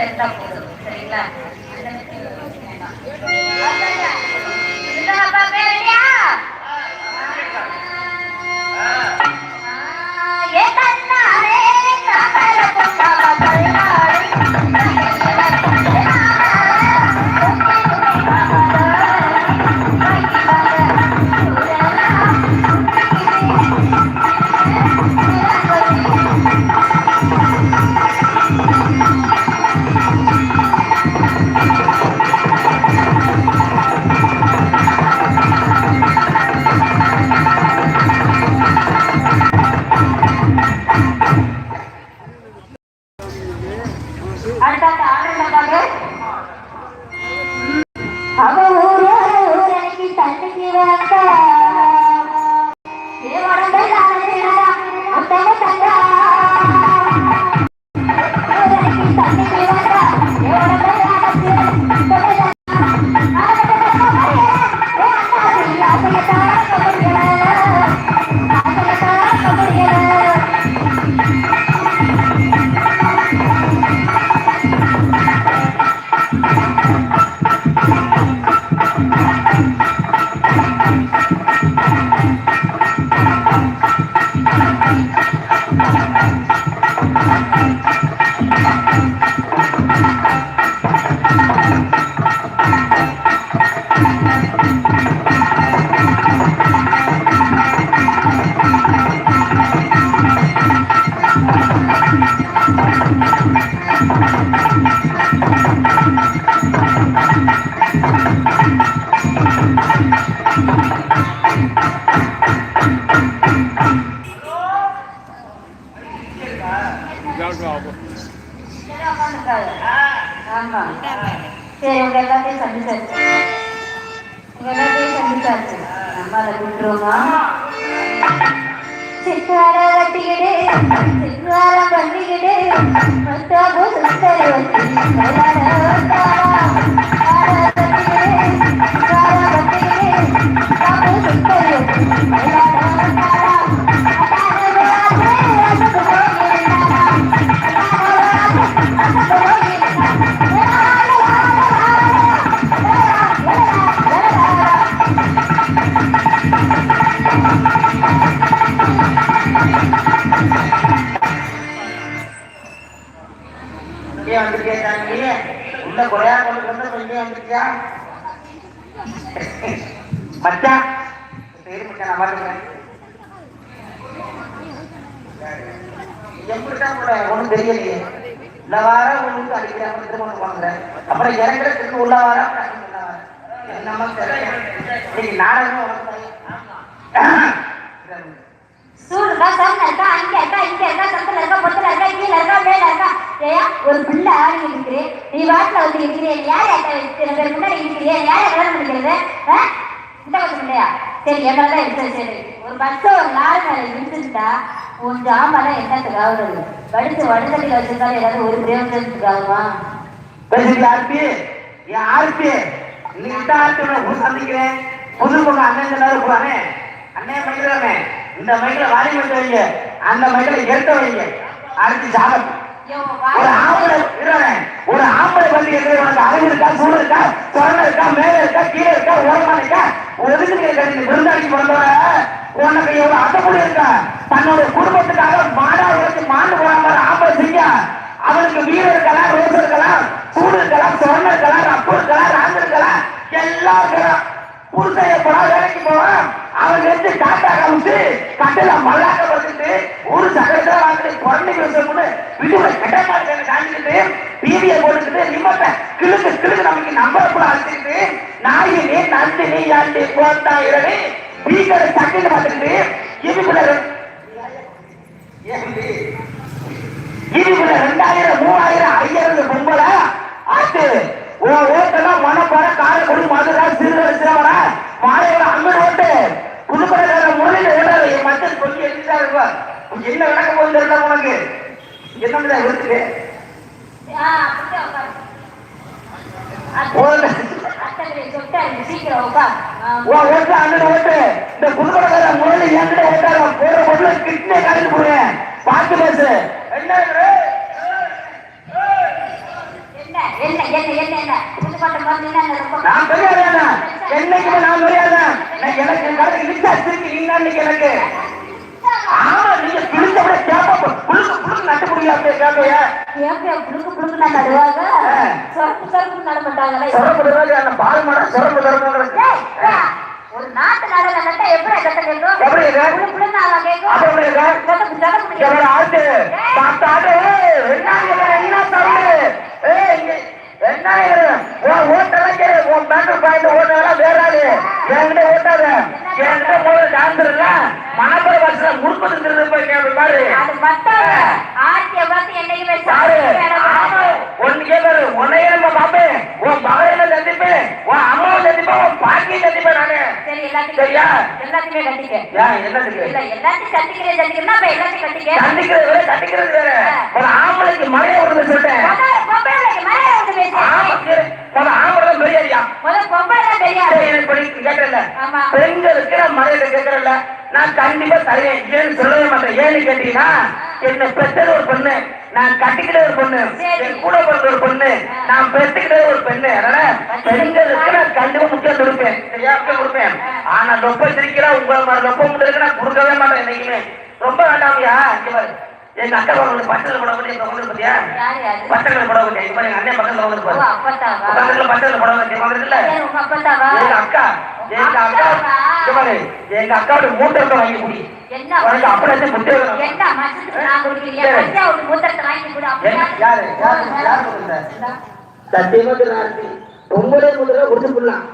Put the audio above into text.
இருந்தா போதும் சரிங்களா சரி, உங்க எல்லாத்தையும் சந்திச்சாச்சு உங்க எல்லாத்தையும் சந்திச்சாச்சு. நம்ம அதை விட்டுருவோமா? சித்தார? வட்டிக்கிடு சித்தார பண்ணிக்கிடு மத்தாபு சுத்தரி வட்டி மயிலாட மச்சான் மச்சான் நான் பாருங்க எப்படிதான் கூட ஒன்றும் தெரியலையே. இந்த வாரம் உங்களுக்கு அடிக்கிறாங்க திருமணம் வாங்குறேன் அப்புறம் இறங்குற திரும்ப உள்ள வாரம். டக்குனு தெரியல நாடகம் சூடு இருக்கா இருக்கா? அங்க இருக்கா இங்க இருக்கா சத்துல இருக்கா பொத்துல இருக்கா கீழ இருக்கா மேல இருக்கா ஏயா ஒரு பிள்ளை ஆடி இருக்குது நீ வாட்டில வந்து இருக்கிறே. யார் இத்தனை பேர் முன்னாடி இருக்கிறே. யார் கல்யாணம் பண்ணிக்கிறது? இந்த பக்கம் இல்லையா? சரி எங்களை இருக்கிறது சரி ஒரு பஸ் ஒரு நாலு மேல இருந்துட்டா உன் ஜாமெல்லாம் என்னத்துக்கு ஆகுறது வடிச்சு வடுதடியில் வச்சிருந்தாலும் ஏதாவது ஒரு பிரயோஜனத்துக்கு ஆகுமா ஆர்பி என் ஆர்பி இன்னைக்கு தான் ஆர்பி புது சந்திக்கிறேன். புது பொண்ணு அண்ணன் சொன்னாரு போறானே அண்ணன் பண்ணிடுறாமே இந்த மைக்கில வாரி மட்டும் வைங்க. அந்த மைக்கில எடுத்த வைங்க. அடுத்து ஜாதகம் ஒரு ஆம்பளை ஒரு ஆம்பளை வந்து கேட்கறது உனக்கு அறிவு இருக்கா சூடு இருக்கா சொரணை இருக்கா மேல இருக்கா கீழே இருக்கா ஓரமா இருக்கா? ஒதுக்கு கேட்க நீ விருந்தாளிக்கு பிறந்தவர உனக்கு எவ்வளவு அசப்படி இருக்கா? தன்னோட குடும்பத்துக்காக மாடா உழைச்சு மாண்டு போறாங்க ஆம்பளை செய்ய அவனுக்கு வீடு இருக்கலாம் ரோஸ் இருக்கலாம் சூடு இருக்கலாம் சொரணை இருக்கலாம் ரப்பு இருக்கலாம் ராங்க இருக்கலாம். எல்லாம் இருக்கலாம் புருஷன் எப்படா வேலைக்கு போவான். அவன் எடுத்து காட்டா காமிச்சு கட்டில மல்லாக்க படுத்துட்டு ஒரு சகத்துல வாங்கிட்டு குழந்தைக்கு வந்தோம்னு வீட்டுல கெட்ட மாதிரி காமிக்கிட்டு டிவியை போட்டுக்கிட்டு ரிமோட்டை கிழக்கு கிழக்கு நமக்கு நம்பர் கூட அழைச்சிக்கிட்டு நாயினி நந்தினி யாண்டி போட்டா இரவே ஸ்பீக்கரை சட்டின்னு பார்த்துக்கிட்டு ஓடு. அத்தனை சொல்லிட்டாரு சீக்கிரம் உட்கார் உன் ஓட்டு அண்ணன் ஓட்டு. இந்த புதுக்கடைக்கார முறையில் என்கிட்ட ஓட்டாரு போற பொருள் கிட்னே கலந்து போடுவேன் பார்த்து பேசு. என்ன? என்ன என்ன என்ன என்ன என்ன? நான் பெரியாதானா என்னைக்குமே நான் பெரியாதான் நான் எனக்கு என் கதை இழுத்தா திருப்பி நீங்க அன்னைக்கு எனக்கு. ஆமா நீங்க பிடிச்ச கேப்பா புழுக்கு புழுக்கு நட்டு அப்படியே கேப்பையா. ஏப்பா புடுக்கு புடுக்கு நான் நடுவாங்க ஆ. சொரப்பு சொரப்பு நட மாட்டாங்களே? சொரப்படுறது அந்த பால் மடம் சொரப்பு ஒரு நாட்டு நாடகம் நட்டா எப்படி கட்ட கேட்கும்? எப்படி? புழு புழுன்னு அவன் கேட்கும். அப்ப எப்படி கேட்கும். ஆட்டு என்ன இது? என்ன தவிர ஏய். இங்க? உன் ஓட்டெல்லாம் கேளு. பேட்டர் பாயிண்ட் ஓட்டெல்லாம் வேறாது. என்கிட்ட ஓட்டாத. என்கிட்ட முதல்ல டான்சர் இல்ல மணப்பட பஸ்ல முற்பது போய் பாரு. அது மத்தவங்க ஆட்சியை பார்த்து என்னைக்குமே பார்க்கணும். ஒன்னு கேட்பாரு உன்னையே நம்ம உன் மகனை சந்திப்பேன். உன் அம்மாவை சந்திப்பேன். உன் பாட்டியை சந்திப்பேன் நானு. சரி எல்லாத்தையும் சரியா? எல்லாத்தையுமே கட்டிக்க. ஏன் என்னத்துக்கு? இல்ல எல்லாத்தையும் கட்டிக்கிறேன் கட்டிக்கிறேன்னா அப்ப எல்லாத்தையும் கட்டிக்க. வேற கட்டிக்கிறது வேற ஒரு ஆம்பளைக்கு மழையை விடுறது சொல்லிட்டேன் முதல்ல பொம்பளைக்கு மலையை விட்டு பேசு ஆமாக்கு ஒரு ஆம்பளை தான் பெரியாரியா முதல்ல பொம்பளை தான் தெரியாது சரி, எனக்கு படிக்க கேட்கறல ஆமா. பெண்களுக்கு நான் மழையில கேட்கறல நான் கண்டிப்பா தருவேன் ஏன்னு சொல்லவே ஏன்னு கேட்டீங்கன்னா என்ன பெற்றது ஒரு பொண்ணு நான் கட்டிக்கிட்ட ஒரு பொண்ணு. என் கூட பிறந்த ஒரு பொண்ணு நான் பெற்றுக்கிட்ட ஒரு பெண்ணு. அதனால பெண்களுக்கு நான் கண்டிப்பா முக்கியம் கொடுப்பேன். கொடுப்பேன். ஆனா ரொம்ப சிரிக்கிறா உங்களை மாதிரி ரொம்ப முடியல நான் கொடுக்கவே மாட்டேன் என்னைக்குமே. ரொம்ப வேண்டாமையா. எங்க அக்கா உங்களுக்கு பச்சை படம் பண்ணி உங்களுக்கு பத்தியா பச்சை படம் பண்ணி இப்ப எங்க அண்ணன் பக்கத்துல வந்து ஓ பாரு அப்பத்தாவா? பக்கத்துல பச்சை படம் பண்ணி எங்க அக்கா. எங்க அக்கா. எங்க அக்காவோட மூட்டை வாங்கி குடி. உனக்கு கொடு. என்ன? யாரு யாரு? யாரு? சத்தியமா பொங்கலே முதல்ல போடலாம்